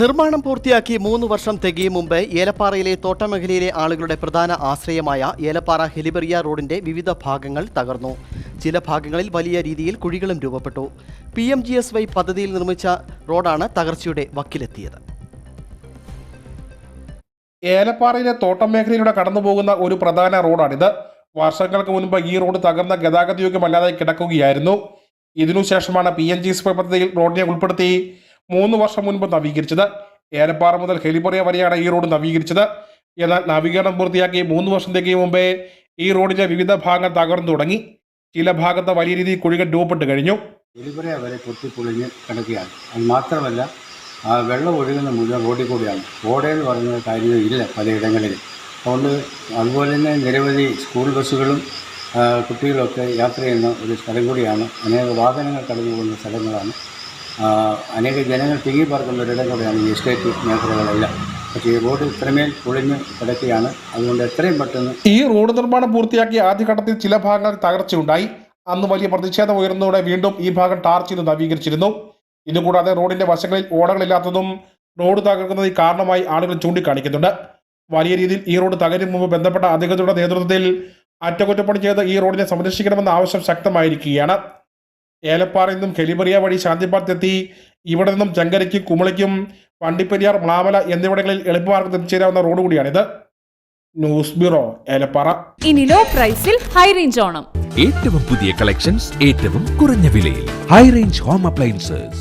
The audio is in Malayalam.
നിർമ്മാണം പൂർത്തിയാക്കി മൂന്ന് വർഷം തികയും മുമ്പ് ഏലപ്പാറയിലെ തോട്ടമേഖലയിലെ ആളുകളുടെ പ്രധാന ആശ്രയമായ ഏലപ്പാറ ഹെലിബെറിയ റോഡിന്റെ വിവിധ ഭാഗങ്ങൾ തകർന്നു. ചില ഭാഗങ്ങളിൽ വലിയ രീതിയിൽ കുഴികളും രൂപപ്പെട്ടു. P M G S Y പദ്ധതിയിൽ നിർമ്മിച്ച റോഡാണ് തകർച്ചയുടെ വക്കിലെത്തിയത്. ഏലപ്പാറയിലെ തോട്ടമേഖലയിലൂടെ കടന്നുപോകുന്ന ഒരു പ്രധാന റോഡാണിത്. വർഷങ്ങൾക്ക് മുൻപ് ഈ റോഡ് തകർന്ന ഗതാഗതയോഗ്യമല്ലാതെ കിടക്കുകയായിരുന്നു. ഇതിനുശേഷമാണ് P M G S Y പദ്ധതിയിൽ റോഡിനെ ഉൾപ്പെടുത്തി മൂന്ന് വർഷം മുൻപ് നവീകരിച്ചത്. ഏലപ്പാറ മുതൽ ഹെലിപൊറിയ വരെയാണ് ഈ റോഡ് നവീകരിച്ചത്. എന്നാൽ നവീകരണം പൂർത്തിയാക്കി മൂന്ന് വർഷത്തേക്ക് മുമ്പേ ഈ റോഡിന്റെ വിവിധ ഭാഗങ്ങൾ തകർന്നു തുടങ്ങി. ചില ഭാഗത്ത് വലിയ രീതിയിൽ കുഴികൾ രൂപപ്പെട്ട് കഴിഞ്ഞു. എലിപുര വരെ പൊട്ടിപ്പൊളിഞ്ഞ് കിടക്കുകയാണ്. അത് മാത്രമല്ല ആ വെള്ളം ഒഴുകുന്ന മുഴുവൻ റോഡിൽ കൂടിയാണ്. ഓടയെന്ന് പറയുന്ന കാര്യം ഇല്ല പലയിടങ്ങളിൽ അതുകൊണ്ട് അതുപോലെ തന്നെ നിരവധി സ്കൂൾ ബസ്സുകളും കുട്ടികളൊക്കെ യാത്ര ചെയ്യുന്ന ഒരു സ്ഥലം കൂടിയാണ്. അനേക വാഹനങ്ങൾ കടന്നു പോകുന്ന സ്ഥലങ്ങളാണ് അനേക ജനങ്ങൾ തിങ്ങിപ്പാർക്കുന്ന ഒരിടം കൂടെയാണ് ഈ എസ്റ്റേറ്റ് മേഖലകളെല്ലാം. പക്ഷേ ഈ റോഡ് ഇത്രമേൽ പൊളിഞ്ഞ് കിടക്കുകയാണ്. അതുകൊണ്ട് എത്രയും പെട്ടെന്ന് ഈ റോഡ് നിർമ്മാണം പൂർത്തിയാക്കിയ ആദ്യഘട്ടത്തിൽ ചില ഭാഗങ്ങളിൽ തകർച്ചയുണ്ടായി. അന്ന് വലിയ പ്രതിഷേധം ഉയർന്നതോടെ വീണ്ടും ഈ ഭാഗം ടാർ ചെയ്ത് നവീകരിച്ചിരുന്നു. ഇതുകൂടാതെ റോഡിന്റെ വശങ്ങളിൽ ഓടകളില്ലാത്തതും റോഡ് തകർക്കുന്നതിന് കാരണമായി ആളുകൾ ചൂണ്ടിക്കാണിക്കുന്നുണ്ട്. വലിയ രീതിയിൽ ഈ റോഡ് തകരും മുമ്പ് ബന്ധപ്പെട്ട അധികൃതരുടെ നേതൃത്വത്തിൽ അറ്റകുറ്റപ്പണി ചെയ്ത് ഈ റോഡിനെ സംരക്ഷിക്കണമെന്ന ആവശ്യം ശക്തമായിരിക്കുകയാണ്. ഏലപ്പാറയിൽ നിന്നും കെലിമറിയ വഴി ശാന്തിപ്പാടത്തെത്തി ഇവിടെ നിന്നും ചങ്കരയ്ക്ക് കുമളിക്കും വണ്ടിപ്പെരിയാർ മ്ലാമല എന്നിവിടങ്ങളിൽ എളുപ്പമാർഗം എത്തിച്ചേരാവുന്ന റോഡ് കൂടിയാണിത് ന്യൂസ് ബ്യൂറോ ഏലപ്പാറ. ഇനി ലോ പ്രൈസിൽ ഹൈ റേഞ്ച് ഓണം. ഏറ്റവും പുതിയ കളക്ഷൻസ് ഏറ്റവും കുറഞ്ഞ വിലയിൽ. High range home appliances